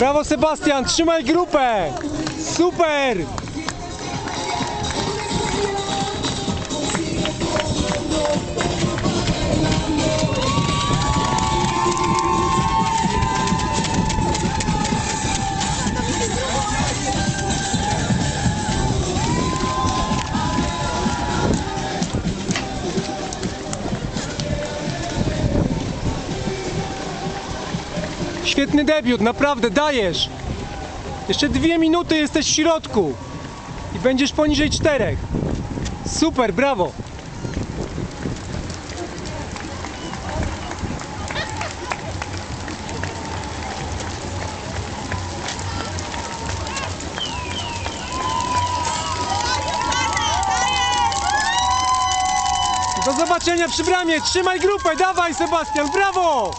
Brawo Sebastian, trzymaj grupę! Super! Świetny debiut, naprawdę dajesz. Jeszcze dwie minuty jesteś w środku i będziesz poniżej czterech. Super, brawo. Do zobaczenia przy bramie. Trzymaj grupę, dawaj Sebastian, brawo!